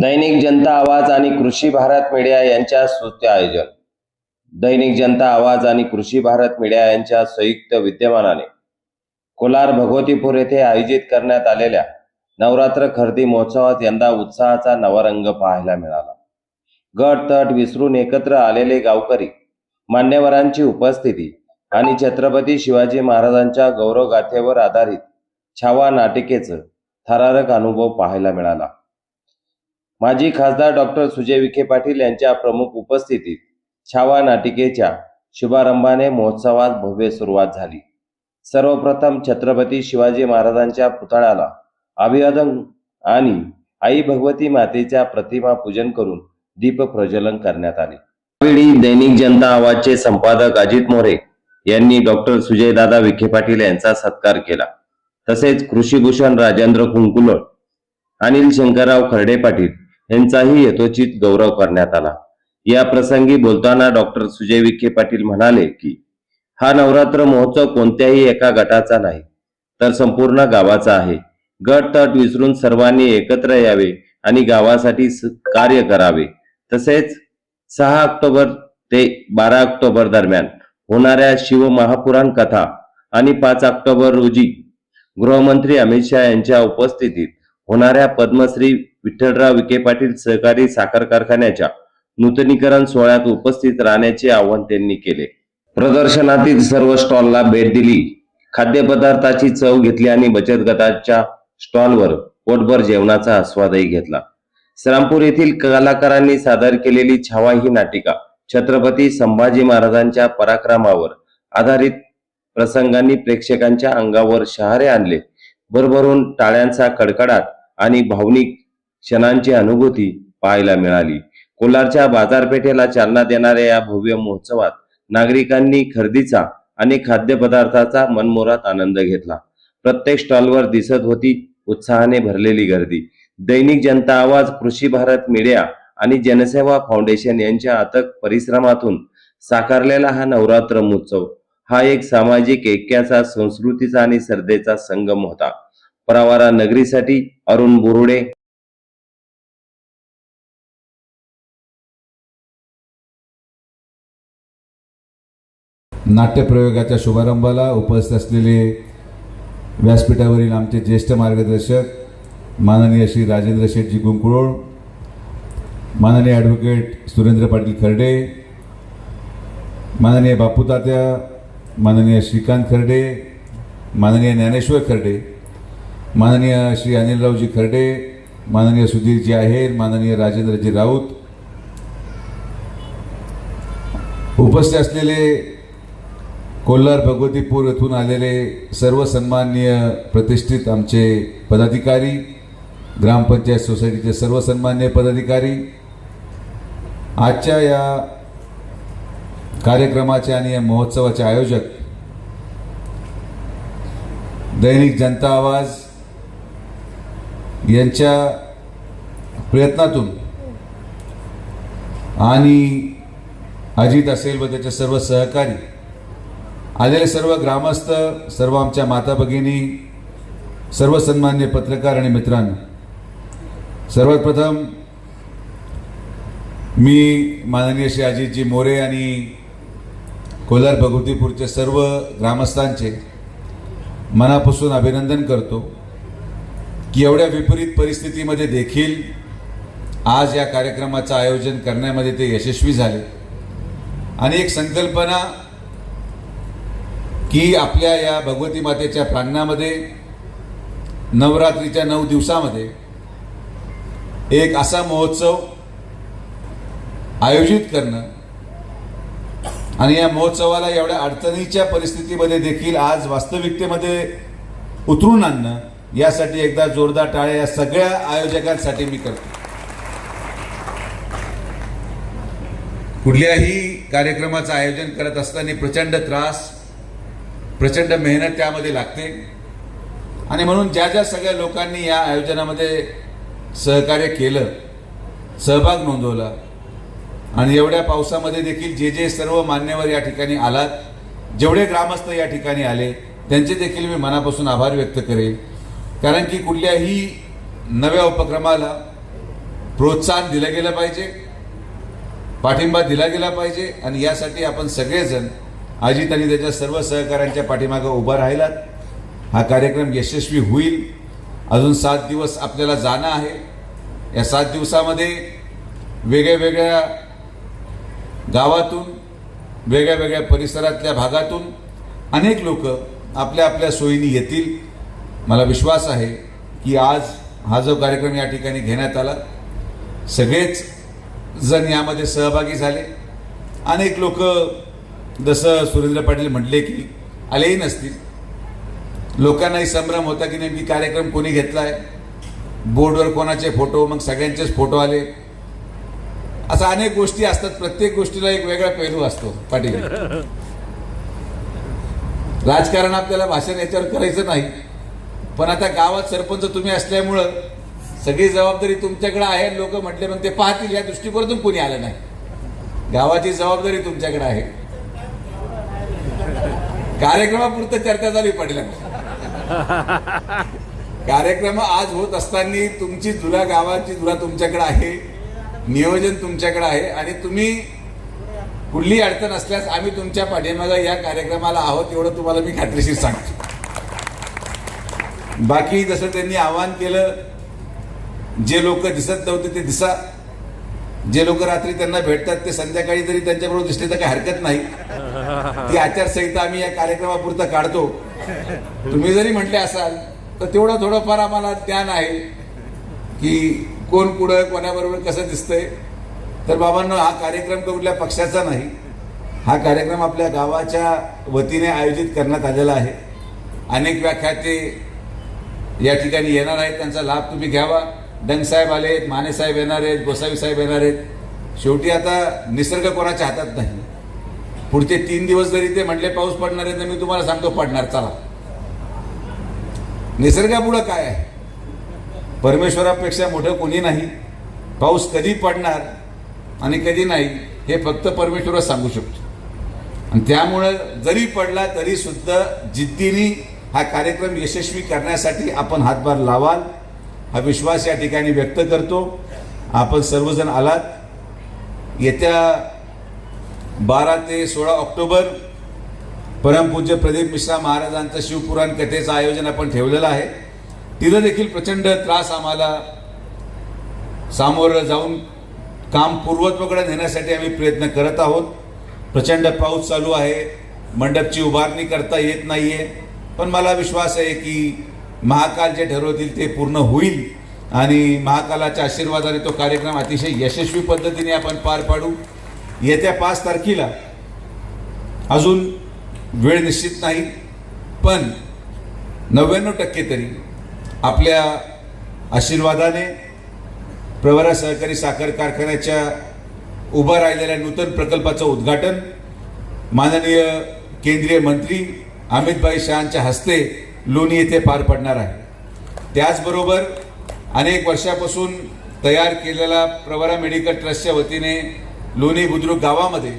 दैनिक जनता आवाज आणि कृषी भारत मीडिया यांच्या स्तुत्य आयोजन. दैनिक जनता आवाज आणि कृषी भारत मीडिया यांच्या संयुक्त विद्यमानाने कोलार भगवतीपूर येथे आयोजित करण्यात आलेल्या नवरात्र खरेदी महोत्सवात यंदा उत्साहाचा नवा रंग पाहायला मिळाला. गट तट विसरून एकत्र आलेले गावकरी मान्यवरांची उपस्थिती आणि छत्रपती शिवाजी महाराजांच्या गौरवगाथेवर आधारित छावा नाटिकेचं थरारक अनुभव पाहायला मिळाला. माजी खासदार डॉक्टर सुजय विखे पाटील यांच्या प्रमुख उपस्थितीत छावा नाटिकेच्या शुभारंभाने महोत्सवात भव्य सुरुवात झाली. सर्वप्रथम छत्रपती शिवाजी महाराजांच्या पुतळ्याला अभिवादन आणि आई भगवती मातेच्या प्रतिमा पूजन करून दीप प्रज्वलन करण्यात आले. यावेळी दैनिक जनता आवाजचे संपादक अजित मोरे यांनी डॉक्टर सुजयदादा विखे पाटील यांचा सत्कार केला. तसेच कृषीभूषण राजेंद्र कुंकुलट अनिल शंकरराव खर्डे पाटील यांचाही यथोचित गौरव करण्यात आला. या प्रसंगी बोलताना डॉक्टर सुजय विखे पाटील म्हणाले की हा नवरात्र महोत्सव कोणत्याही एका गटाचा नाही तर संपूर्ण गावाचा आहे. गट तट विसरून सर्वांनी एकत्र यावे आणि गावासाठी स- कार्य करावे. तसेच सहा ऑक्टोबर ते बारा ऑक्टोबर दरम्यान होणाऱ्या शिवमहापुराण कथा आणि पाच ऑक्टोबर रोजी गृहमंत्री अमित शहा यांच्या उपस्थितीत होणाऱ्या पद्मश्री विठ्ठलराव विखे पाटील सहकारी साखर कारखान्याच्या नूतनीकरण सोहळ्यात उपस्थित राहण्याचे आवाहन त्यांनी केले. प्रदर्शनातील सर्व स्टॉलला भेट दिली. खाद्यपदार्थाची चव घेतली आणि बचत गटाच्या स्टॉलवर पोटभर जेवणाचा आस्वादही घेतला. श्रामपूर येथील कलाकारांनी सादर केलेली छावा ही नाटिका छत्रपती संभाजी महाराजांच्या पराक्रमावर आधारित प्रसंगांनी प्रेक्षकांच्या अंगावर शहारे आणले. भरभरून टाळ्यांचा कडकडाट आणि भावनिक क्षणांची अनुभूती पाहायला मिळाली. कोलारच्या बाजारपेठेला चालना देणाऱ्या या भव्य महोत्सवात नागरिकांनी खरेदीचा आणि खाद्यपदार्थाचा मनमोरात आनंद घेतला. प्रत्येक स्टॉलवर दिसत होती उत्साहाने भरलेली गर्दी. दैनिक जनता आवाज कृषी भारत मीडिया आणि जनसेवा फाउंडेशन यांच्या अथक परिश्रमातून साकारलेला हा नवरात्र महोत्सव हा एक सामाजिक ऐक्याचा संस्कृतीचा आणि श्रद्धेचा संगम होता. परावारा नगरीसाठी अरुण बोरुडे नाट्यप्रयोगाच्या शुभारंभाला उपस्थित असलेले व्यासपीठावरील आमचे ज्येष्ठ मार्गदर्शक माननीय श्री राजेंद्र शेठजी गुंकुळोळ माननीय ॲडव्होकेट सुरेंद्र पाटील खर्डे माननीय बापू तात्या माननीय श्रीकांत खर्डे माननीय ज्ञानेश्वर खर्डे माननीय श्री अनिलरावजी खर्डे माननीय सुधीरजी आहेर माननीय राजेंद्रजी राऊत उपस्थित असलेले कोल्हार भगवतीपूर येथून आलेले सर्व सन्माननीय प्रतिष्ठित आमचे पदाधिकारी ग्रामपंचायत सोसायटीचे सर्व सन्माननीय पदाधिकारी आजच्या या कार्यक्रमाचे आणि या महोत्सवाचे आयोजक दैनिक जनता आवाज यांच्या प्रयत्नातून आणि अजित असेल व त्याचे सर्व सहकारी आलेले सर्व ग्रामस्थ सर्व आमच्या माता भगिनी सर्व सन्मान्य पत्रकार आणि मित्रांनो. सर्वात प्रथम मी माननीय श्री अजितजी मोरे आणि कोलार भगवतीपूरचे सर्व ग्रामस्थांचे मनापासून अभिनंदन करतो की एवढ्या विपरीत परिस्थितीमध्ये देखील आज या कार्यक्रमाचं आयोजन करण्यामध्ये ते यशस्वी झाले. आणि एक संकल्पना की आपल्या या भगवती मातेच्या प्रांगणामध्ये नवरात्रीच्या नऊ दिवसामध्ये एक असा महोत्सव आयोजित करणं आणि या महोत्सवाला एवढ्या अडचणीच्या परिस्थितीमध्ये देखील आज वास्तविकतेमध्ये उतरून आणणं यासाठी एकदा जोरदार टाळ्या या सगळ्या आयोजकांसाठी मी करतो. कुठल्याही कार्यक्रमाचं आयोजन करत असताना प्रचंड त्रास प्रचंड मेहनत त्यामध्ये लागते. आणि म्हणून ज्या ज्या सगळ्या लोकांनी या आयोजनामध्ये सहकार्य केलं सहभाग नोंदवला आणि एवढ्या पावसामध्ये देखील जे जे सर्व मान्यवर या ठिकाणी आलात जेवढे ग्रामस्थ या ठिकाणी आले त्यांचे देखील मी मनापासून आभार व्यक्त करेन कारण की कुठल्याही नव्या उपक्रमाला प्रोत्साहन दिलं गेलं पाहिजे पाठिंबा दिला गेला पाहिजे आणि यासाठी आपण सगळेजण अजित आणि त्याच्या सर्व सहकाऱ्यांच्या पाठीमागं उभं राहिलात. हा कार्यक्रम यशस्वी होईल. अजून सात दिवस आपल्याला जाणं आहे. या सात दिवसामध्ये वेगळ्या वेगळ्या गावातून वेगळ्या वेगळ्या परिसरातल्या भागातून अनेक लोक आपल्या आपल्या सोयीने येतील. मला विश्वास आहे की आज हा जो कार्यक्रम या ठिकाणी घेण्यात आला सगळेच जण यामध्ये सहभागी झाले. अनेक लोक जसं सुरेंद्र पाटील म्हटले की आलेही नसतील. लोकांनाही संभ्रम होता की नेमकी कार्यक्रम कोणी घेतलाय? बोर्डवर कोणाचे फोटो? मग सगळ्यांचेच फोटो आले. असा अनेक गोष्टी असतात. प्रत्येक गोष्टीला एक वेगळा पैलू असतो पाटील. राजकारण आपल्याला भाषण याच्यावर करायचं नाही. पण आता गावात सरपंच तुम्ही असल्यामुळं सगळी जबाबदारी तुमच्याकडे आहे लोक म्हटले मग ते पाहतील. या दृष्टिकोनातून कोणी आलं नाही. गावाची जबाबदारी तुमच्याकडे आहे. कार्यक्रमापुरतं चर्चा झाली पडल्या कार्यक्रम आज होत असताना तुमची जुला गावाची जुला तुमच्याकडे आहे नियोजन तुमच्याकडे आहे आणि तुम्ही कुठली अडचण असल्यास आम्ही तुमच्या पाठीमागं या कार्यक्रमाला आहोत एवढं तुम्हाला मी खात्रीशीर सांगतो. बाकी जसं त्यांनी आवाहन केलं जे लोक दिसत नव्हते ते दिसा जे लोक रात्री त्यांना भेटतात ते संध्याकाळी जरी त्यांच्याबरोबर दिसले तर काही हरकत नाही. ती आचारसंहिता आम्ही या कार्यक्रमापुरतं काढतो. तुम्ही जरी म्हटले असाल तर तेवढं थोडंफार आम्हाला ज्ञान आहे की कोण कुठं कोणाबरोबर कसं दिसतंय. तर बाबांना हा कार्यक्रम कुठल्या पक्षाचा नाही. हा कार्यक्रम आपल्या गावाच्या वतीने आयोजित करण्यात आलेला आहे. अनेक व्याख्याते या ठिकाणी येणार आहेत त्यांचा लाभ तुम्ही घ्यावा. डंगसाहेब आले आहेत मानेसाहेब येणार आहेत गोसावी साहेब येणार आहेत. शेवटी आता निसर्ग कोणाच्या हातात नाही? पुढचे तीन दिवस जरी ते म्हटले पाऊस पडणार आहे तर मी तुम्हाला सांगतो पडणार चला. निसर्गापुढं काय आहे? परमेश्वरापेक्षा मोठं कोणी नाही? पाऊस कधी पडणार आणि कधी नाही हे फक्त परमेश्वरच सांगू शकतो. आणि त्यामुळं जरी पडला तरी सुद्धा जिद्दीने हा कार्यक्रम यशस्वी करण्यासाठी आपण हातभार लावाल. हा विश्वास या ठिकाणी व्यक्त करतो. आपण सर्वजण आलात. येत्या बारा ते सोळा ऑक्टोबर परमपूज्य प्रदीप मिश्रा महाराजांचं शिवपुराण कथेचं आयोजन आपण ठेवलेलं आहे. तिथं देखील प्रचंड त्रास आम्हाला सामोरं जाऊन काम पूर्वत्वकडे नेण्यासाठी आम्ही प्रयत्न करत आहोत. प्रचंड पाऊस चालू आहे. मंडपची उभारणी करता येत नाही आहे पण मला विश्वास आहे की महाकाल जे ठरवतील ते पूर्ण होईल. आणि महाकालाच्या आशीर्वादाने तो कार्यक्रम अतिशय यशस्वी पद्धतीने आपण पार पाडू. येत्या पाच तारखेला अजून वेळ निश्चित नाही पण नव्याण्णव टक्के तरी आपल्या आशीर्वादाने प्रवरा सहकारी साखर कारखान्याच्या उभा राहिलेल्या नूतन प्रकल्पाचं उद्घाटन माननीय केंद्रीय मंत्री अमितभाई शहांच्या हस्ते लोणी येथे पार पडणार आहे. त्याचबरोबर अनेक वर्षापासून तयार केलेला प्रवरा मेडिकल ट्रस्टच्या वतीने लोणी बुद्रुक गावामध्ये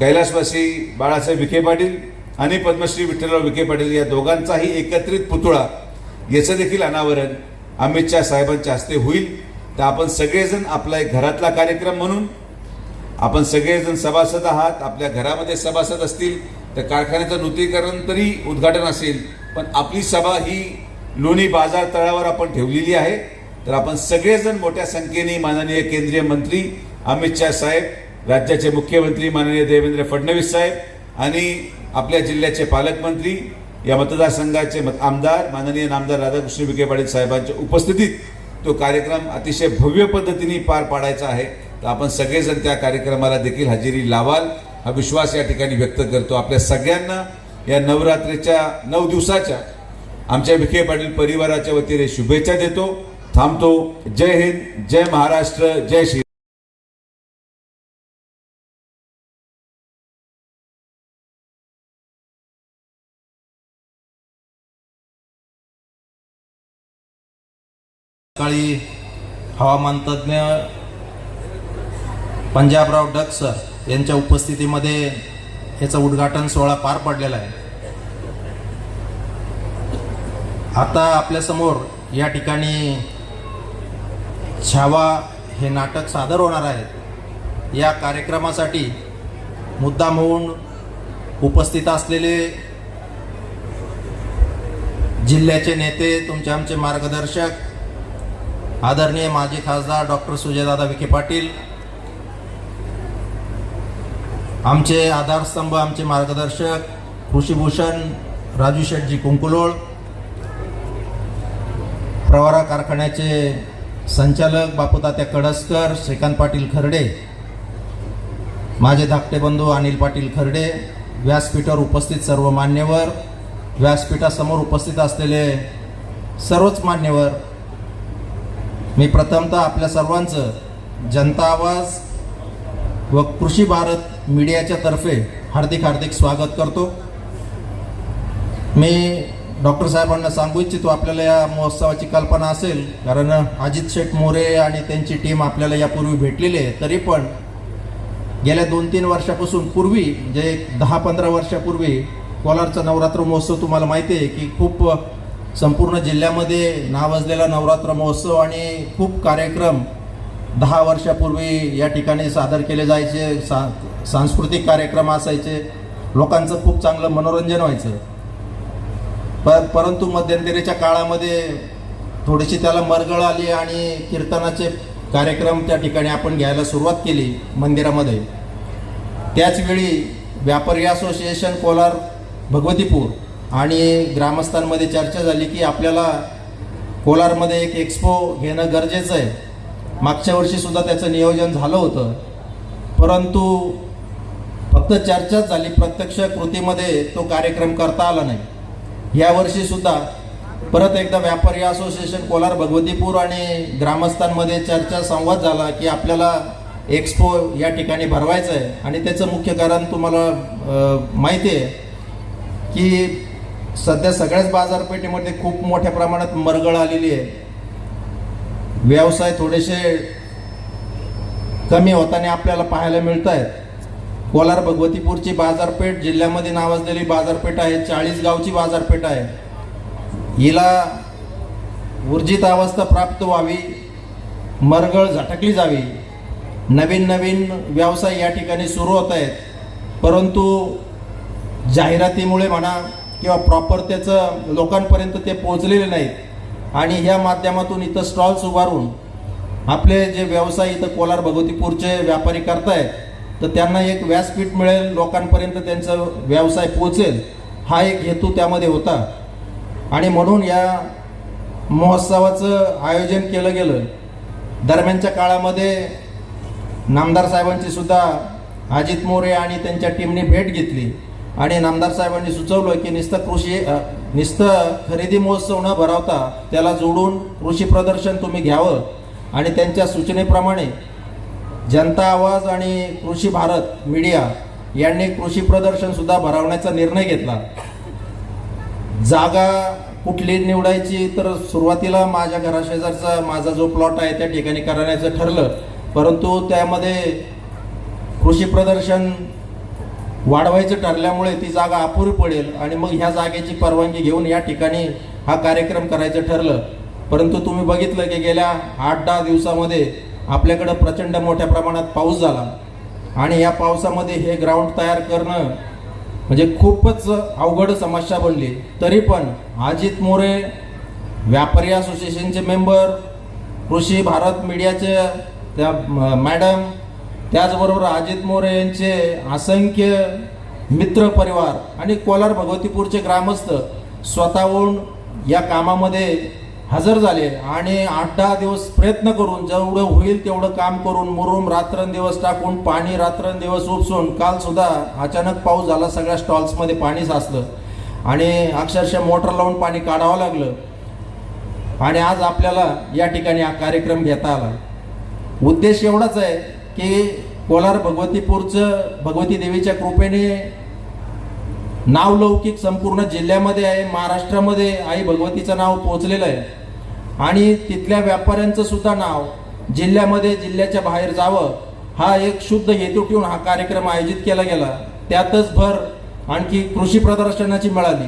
कैलासवासी बाळासाहेब विखे पाटील आणि पद्मश्री विठ्ठलराव विखे पाटील या दोघांचाही एकत्रित पुतळा याचं देखील अनावरण अमित शहा साहेबांच्या हस्ते होईल. तर आपण सगळेजण आपला एक घरातला कार्यक्रम म्हणून आपण सगळेजण सभासद आहात आपल्या घरामध्ये सभासद असतील तर कारखान्याचं नूतनीकरण तरी उद्घाटन असेल पण आपली सभा ही लोणी बाजार तळावर आपण ठेवलेली आहे. तर आपण सगळेजण मोठ्या संख्येने माननीय केंद्रीय मंत्री अमित शहा साहेब राज्याचे मुख्यमंत्री माननीय देवेंद्र फडणवीस साहेब आणि आपल्या जिल्ह्याचे पालकमंत्री या मतदारसंघाचे मत आमदार माननीय नामदार राधाकृष्ण विखे पाटील साहेबांच्या उपस्थितीत तो कार्यक्रम अतिशय भव्य पद्धतीने पार पाडायचा आहे. तर आपण सगळेजण त्या कार्यक्रमाला देखील हजेरी लावाल. हा विश्वास या ठिकाणी व्यक्त करतो. आपल्या सगळ्यांना या नवरात्रीच्या नऊ दिवसाच्या आमच्या विखे पाटील परिवाराच्या वतीने शुभेच्छा देतो थांबतो. जय हिंद जय महाराष्ट्र जय श्री सकाळी हवामान तज्ज्ञ पंजाबराव डक सर यांच्या उपस्थितीमध्ये याचा उद्घाटन सोहळा पार पडलेला आहे. आता आपल्यासमोर या ठिकाणी छावा हे नाटक सादर होणार आहे. या कार्यक्रमासाठी मुद्दाम होऊन उपस्थित असलेले जिल्ह्याचे नेते तुमचे आमचे मार्गदर्शक आदरणीय माजी खासदार डॉक्टर सुजयदादा विखे पाटील आमचे आधारस्तंभ आमचे मार्गदर्शक कृषीभूषण राजू शेटजी कुंकुलोळ प्रवारा कारखान्याचे संचालक बापूतात्या कडसकर श्रीकांत पाटील खर्डे माझे धाकटे बंधू अनिल पाटील खर्डे व्यासपीठावर उपस्थित सर्व मान्यवर व्यासपीठासमोर उपस्थित असलेले सर्वच मान्यवर मी प्रथमतः आपल्या सर्वांचं जनता आवाज व कृषी भारत मीडियाच्या तर्फे हार्दिक हार्दिक स्वागत करतो. मी डॉक्टर साहेबांना सांगू इच्छितो आपल्याला या महोत्सवाची कल्पना असेल कारण अजित शेठ मोरे आणि त्यांची टीम आपल्याला यापूर्वी भेटलेली आहे तरी पण गेल्या दोन तीन वर्षापासून पूर्वी म्हणजे एक दहा पंधरा वर्षापूर्वी कोलारचा नवरात्र महोत्सव तुम्हाला माहिती आहे की खूप संपूर्ण जिल्ह्यामध्ये नावाजलेला नवरात्र महोत्सव आणि खूप कार्यक्रम दहा वर्षापूर्वी या ठिकाणी सादर केले जायचे. सा सांस्कृतिक कार्यक्रम असायचे. लोकांचं खूप चांगलं मनोरंजन व्हायचं. पर परंतु मध्यंतरीच्या काळामध्ये थोडीशी त्याला मरगळ आली आणि कीर्तनाचे कार्यक्रम त्या ठिकाणी आपण घ्यायला सुरुवात केली मंदिरामध्ये. त्याचवेळी व्यापारी असोसिएशन कोलार भगवतीपूर आणि ग्रामस्थांमध्ये चर्चा झाली की आपल्याला कोलारमध्ये एक एक्सपो घेणं गरजेचं आहे. मागच्या वर्षीसुद्धा त्याचं नियोजन झालं होतं. परंतु फक्त चर्चाच झाली. प्रत्यक्ष कृतीमध्ये तो कार्यक्रम करता आला नाही. यावर्षी सुद्धा परत एकदा व्यापारी असोसिएशन कोलार भगवतीपूर आणि ग्रामस्थांमध्ये चर्चा संवाद झाला की आपल्याला एक्सपो या ठिकाणी भरवायचं आहे आणि त्याचं मुख्य कारण तुम्हाला माहिती आहे की सध्या सगळ्याच बाजारपेठेमध्ये खूप मोठ्या प्रमाणात मरगळ आलेली आहे. व्यवसाय थोडेसे कमी होताना आपल्याला पाहायला मिळत आहेत कोलार भगवतीपूरची बाजारपेठ जिल्ह्यामध्ये नावाजलेली बाजारपेठ आहे चाळीस गावची बाजारपेठ आहे. हिला ऊर्जित अवस्था प्राप्त व्हावी मरगळ झटकली जावी. नवीन नवीन व्यवसाय या ठिकाणी सुरू होत आहेत. परंतु जाहिरातीमुळे म्हणा किंवा प्रॉपर त्याचं लोकांपर्यंत ते पोहोचलेले नाहीत. आणि ह्या माध्यमातून इथं स्टॉल्स उभारून आपले जे व्यवसाय इथं कोलार भगवतीपूरचे व्यापारी करतायत तर त्यांना एक व्यासपीठ मिळेल लोकांपर्यंत त्यांचा व्यवसाय पोहोचेल हा एक हेतू त्यामध्ये होता. आणि म्हणून या महोत्सवाचं आयोजन केलं गेलं. दरम्यानच्या काळामध्ये नामदार साहेबांची सुद्धा अजित मोरे आणि त्यांच्या टीमने भेट घेतली. आणि नामदार साहेबांनी सुचवलं की नुसतं कृषी नुसतं खरेदी महोत्सव न भरावता त्याला जोडून कृषी प्रदर्शन तुम्ही घ्यावं. आणि त्यांच्या सूचनेप्रमाणे जनता आवाज आणि कृषी भारत मीडिया यांनी कृषी प्रदर्शन सुद्धा भरवण्याचा निर्णय घेतला. जागा कुठली निवडायची तर सुरुवातीला माझ्या घराशेजारचा माझा जो प्लॉट आहे त्या ठिकाणी करण्याचं ठरलं. परंतु त्यामध्ये कृषी प्रदर्शन वाढवायचं ठरल्यामुळे ती जागा अपुरी पडेल आणि मग ह्या जागेची परवानगी घेऊन या ठिकाणी हा कार्यक्रम करायचं ठरलं. परंतु तुम्ही बघितलं की गेल्या आठ दहा दिवसामध्ये आपल्याकडं प्रचंड मोठ्या प्रमाणात पाऊस झाला. आणि या पावसामध्ये हे ग्राउंड तयार करणं म्हणजे खूपच अवघड समस्या बनली. तरी पण अजित मोरे व्यापारी असोसिएशनचे मेंबर कृषी भारत मीडियाचे त्या मॅडम त्याचबरोबर अजित मोरे यांचे असंख्य मित्र परिवार आणि कोलार भगवतीपूरचे ग्रामस्थ स्वतःहून या कामामध्ये हजर झाले आणि आठ दहा दिवस प्रयत्न करून जेवढं होईल तेवढं काम करून मुरुम रात्रंदिवस टाकून पाणी रात्रंदिवस उपसून काल सुद्धा अचानक पाऊस झाला सगळ्या स्टॉल्समध्ये पाणी साचलं. आणि अक्षरशः मोटर लावून पाणी काढावं लागलं. आणि आज आपल्याला या ठिकाणी हा कार्यक्रम घेता आला. उद्देश एवढाच आहे की कोलार भगवतीपूरचं भगवती देवीच्या कृपेने नावलौकिक संपूर्ण जिल्ह्यामध्ये आहे महाराष्ट्रामध्ये आई भगवतीचं नाव पोहोचलेलं आहे. आणि तिथल्या व्यापाऱ्यांचं सुद्धा नाव जिल्ह्यामध्ये जिल्ह्याच्या बाहेर जावं हा एक शुद्ध हेतू ठेवून हा कार्यक्रम आयोजित केला गेला. त्यातच भर आणखी कृषी प्रदर्शनाची मिळाली.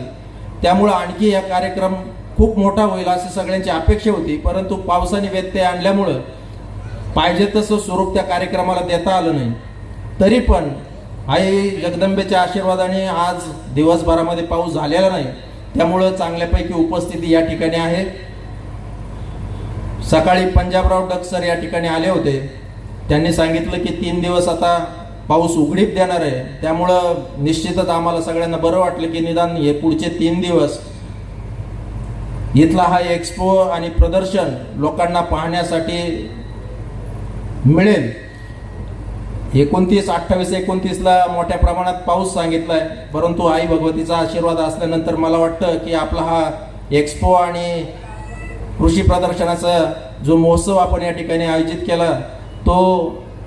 त्यामुळं आणखी हा कार्यक्रम खूप मोठा होईल अशी सगळ्यांची अपेक्षा होती परंतु पावसाने व्यत्यय आणल्यामुळं पाहिजे तसं स्वरूप त्या कार्यक्रमाला देता आलं नाही. तरी पण आई जगदंबेच्या आशीर्वादाने आज दिवसभरामध्ये पाऊस झालेला नाही. त्यामुळं चांगल्यापैकी उपस्थिती या ठिकाणी आहे. सकाळी पंजाबराव डक्सर या ठिकाणी आले होते. त्यांनी सांगितलं की तीन दिवस आता पाऊस उघडीप देणार आहे. त्यामुळं निश्चितच आम्हाला सगळ्यांना बरं वाटलं की निदान हे पुढचे तीन दिवस इथला हा एक्सपो आणि प्रदर्शन लोकांना पाहण्यासाठी मिळेल. एकोणतीस अठ्ठावीस एकोणतीसला मोठ्या प्रमाणात पाऊस सांगितलाय. परंतु आई भगवतीचा आशीर्वाद असल्यानंतर मला वाटतं की आपला हा एक्सपो आणि कृषी प्रदर्शनाचा जो महोत्सव आपण या ठिकाणी आयोजित केला तो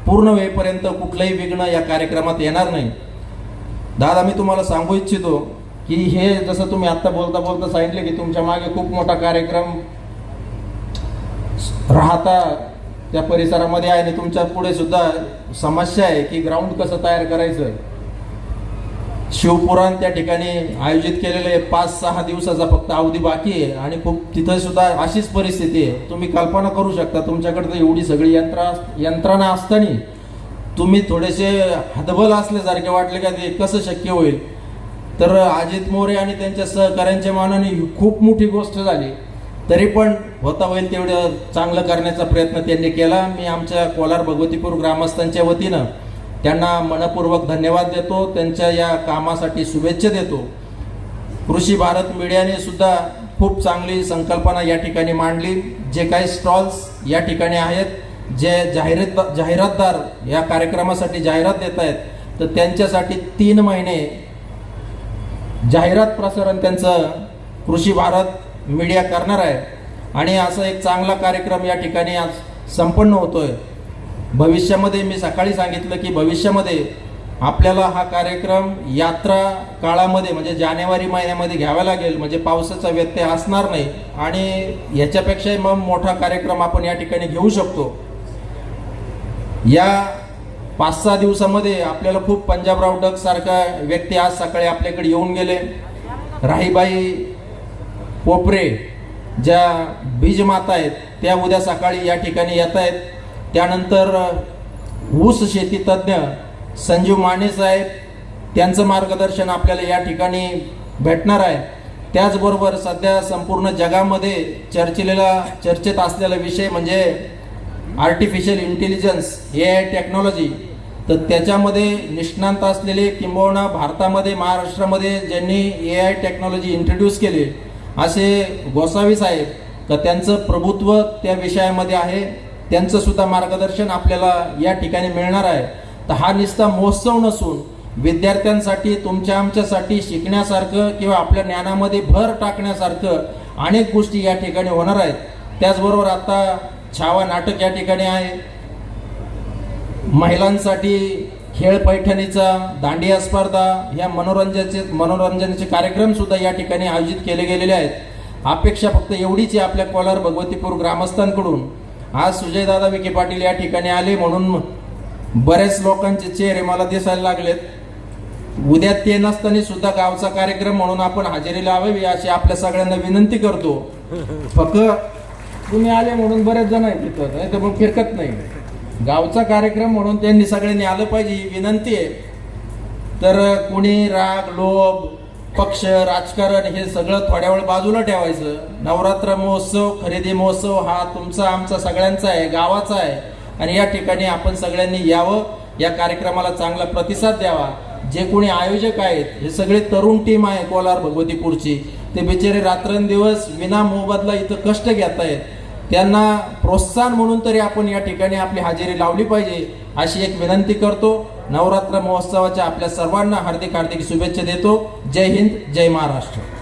पूर्ण वेळेपर्यंत कुठलंही विघ्न या कार्यक्रमात येणार नाही. दादा मी तुम्हाला सांगू इच्छितो की हे जसं तुम्ही आत्ता बोलता बोलता सांगितले की तुमच्या मागे खूप मोठा कार्यक्रम राहता त्या परिसरामध्ये आहे आणि तुमच्यापुढे सुद्धा समस्या आहे की ग्राउंड कसं तयार करायचं. शिवपुराण त्या ठिकाणी आयोजित केलेले पाच सहा दिवसाचा फक्त अवधी बाकी आहे आणि खूप तिथं सुद्धा अशीच परिस्थिती आहे. तुम्ही कल्पना करू शकता तुमच्याकडे तर एवढी सगळी यंत्रा यंत्रणा असताना तुम्ही थोडेसे हतबल असल्यासारखे वाटले का ते कसं शक्य होईल? तर अजित मोरे आणि त्यांच्या सहकाऱ्यांच्या मानाने खूप मोठी गोष्ट झाली. तरी पण होता होईल तेवढं चांगलं करण्याचा प्रयत्न त्यांनी केला. मी आमच्या कोलार भगवतीपूर ग्रामस्थांच्या वतीनं त्यांना मनपूर्वक धन्यवाद देतो त्यांच्या या कामासाठी शुभेच्छा देतो. कृषी भारत मीडियाने सुद्धा खूप चांगली संकल्पना या ठिकाणी मांडली. जे काही स्टॉल्स या ठिकाणी आहेत जे जाहिरात जाहिरातदार या कार्यक्रमासाठी जाहिरात देत आहेत तर त्यांच्यासाठी तीन महिने जाहिरात प्रसारण त्यांचं कृषी भारत मीडिया करणार आहे. आणि असं एक चांगला कार्यक्रम या ठिकाणी आज संपन्न होतोय. भविष्यामध्ये मी सकाळी सांगितलं की भविष्यामध्ये आपल्याला हा कार्यक्रम यात्रा काळामध्ये म्हणजे जानेवारी महिन्यामध्ये घ्यावा लागेल. म्हणजे पावसाचा व्यत्यय असणार नाही. आणि याच्यापेक्षाही मग मोठा कार्यक्रम आपण या ठिकाणी घेऊ शकतो. या पाच सहा दिवसामध्ये आपल्याला खूप पंजाबराव डक सारखा व्यक्ती आज सकाळी आपल्याकडे येऊन गेले. राहीबाई पोपरे ज्या बीजमाता आहेत त्या उद्या सकाळी या ठिकाणी येत आहेत. त्यानंतर ऊस शेती तज्ज्ञ संजीव माने साहेब त्यांचं मार्गदर्शन आपल्याला या ठिकाणी भेटणार आहे. त्याचबरोबर सध्या संपूर्ण जगामध्ये चर्चिलेला चर्चेत असलेला विषय म्हणजे artificial intelligence A I technology तर त्याच्यामध्ये निष्णांत असलेले किंबहुना भारतामध्ये महाराष्ट्रामध्ये ज्यांनी ए आय टेक्नॉलॉजी इंट्रोड्यूस केली असे गोसावी साहेब. तर त्यांचं प्रभुत्व त्या विषयामध्ये आहे. त्यांचं सुद्धा मार्गदर्शन आपल्याला या ठिकाणी मिळणार आहे. तर हा निस्ता महोत्सव नसून विद्यार्थ्यांसाठी तुमच्या आमच्यासाठी शिकण्यासारखं किंवा आपल्या ज्ञानामध्ये भर टाकण्यासारखं अनेक गोष्टी या ठिकाणी होणार आहेत. त्याचबरोबर आता छावा नाटक या ठिकाणी आहे. महिलांसाठी खेळ पैठणीचा दांडिया स्पर्धा या मनोरंजनाचे मनोरंजनाचे कार्यक्रम सुद्धा या ठिकाणी आयोजित केले गेलेले आहेत. अपेक्षा फक्त एवढीच आहे आपल्या कोलार भगवतीपूर ग्रामस्थांकडून. आज सुजयदादा विखे पाटील या ठिकाणी आले म्हणून बऱ्याच लोकांचे चेहरे मला दिसायला लागलेत. उद्या ते नसताना सुद्धा गावचा कार्यक्रम म्हणून आपण हजेरी लावावी अशी आपल्या सगळ्यांना विनंती करतो. फक्त तुम्ही आले म्हणून बरेच जण आहेत तिथं नाही तर मग फिरकत नाही. गावचा कार्यक्रम म्हणून त्यांनी सगळ्यांनी आलं पाहिजे ही विनंती आहे. तर कोणी राग लोभ पक्ष राजकारण हे सगळं थोड्या वेळ बाजूला ठेवायचं. नवरात्र महोत्सव खरेदी महोत्सव हा तुमचा आमचा सगळ्यांचा आहे गावाचा आहे. आणि या ठिकाणी आपण सगळ्यांनी यावं या कार्यक्रमाला चांगला प्रतिसाद द्यावा. जे कोणी आयोजक आहेत हे सगळे तरुण टीम आहे कोलार भगवतीपूरची. ते बिचारे रात्रंदिवस विना मोबदला इथं कष्ट घेत आहेत त्यांना प्रोत्साहन म्हणून तरी आपण या ठिकाणी आपली हजेरी लावली पाहिजे अशी एक विनंती करतो. नवरात्र महोत्सवाच्या आपल्या सर्वांना हार्दिक हार्दिक शुभेच्छा देतो. जय हिंद जय महाराष्ट्र.